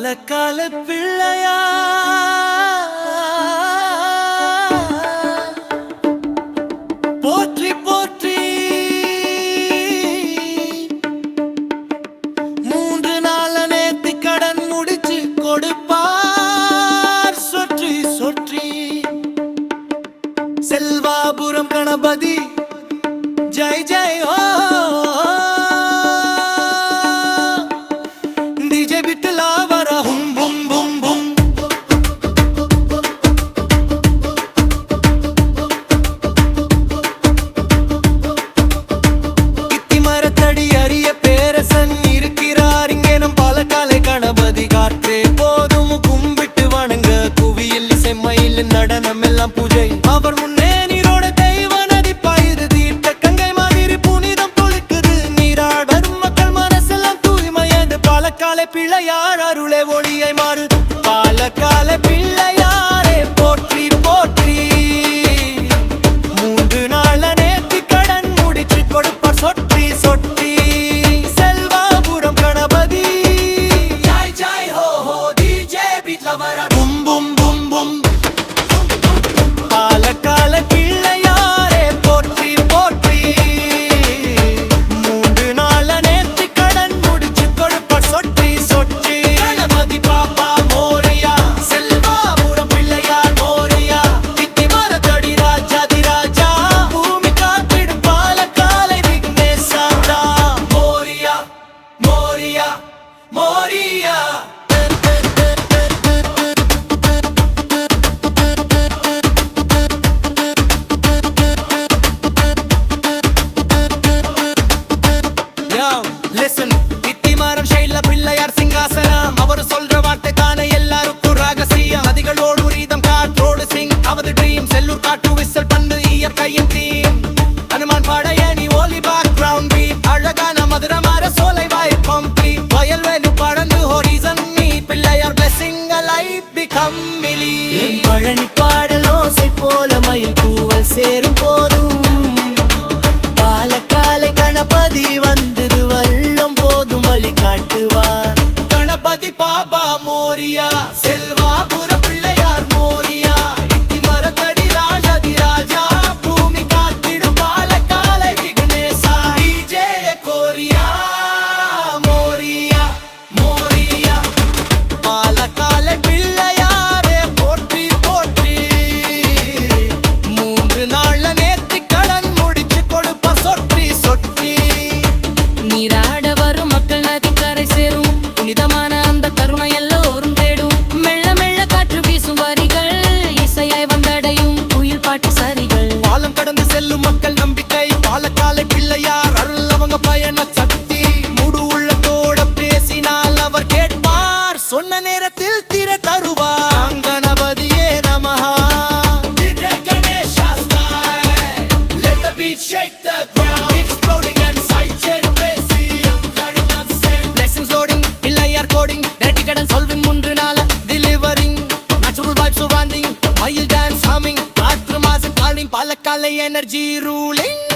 காலக்கால பிள்ளையா? போற்றி போற்றி. மூன்று நாள நேத்து கடன் முடிச்சு கொடுப்பார். சொற்றி சொற்றி. செல்வாபுரம் கணபதி ஜெய் ஜெய் ஓ I'm not Barabu லிசன் நித்திமாறன் ஷைல பிள்ளையார் சிங்காசனம். அவர் சொல்ற வார்த்தைக்கான எல்லாருக்கும் ரகசியம். நதிகளோடு உரீதம் காற்றோடு சிங். அவரு ட்ரீம் செல்லூர் காட்டு விசல் பண்ணு இயற்கையின் தீம். அனுமான் படையணி ஓலி பேக் கிரவுண்ட் பீட் அழகான மதுரமார சோலை வாய் பம்பி. வயல்வெளி படந்து ஹொரிசன் நீ பிள்ளையார் பிளஸிங் லைஃப் பிகம் மிலி பழனி பாடல் ஓசை போல மயில் கூவல் சேரும் போ கலை எனர்ஜி ரூலிங்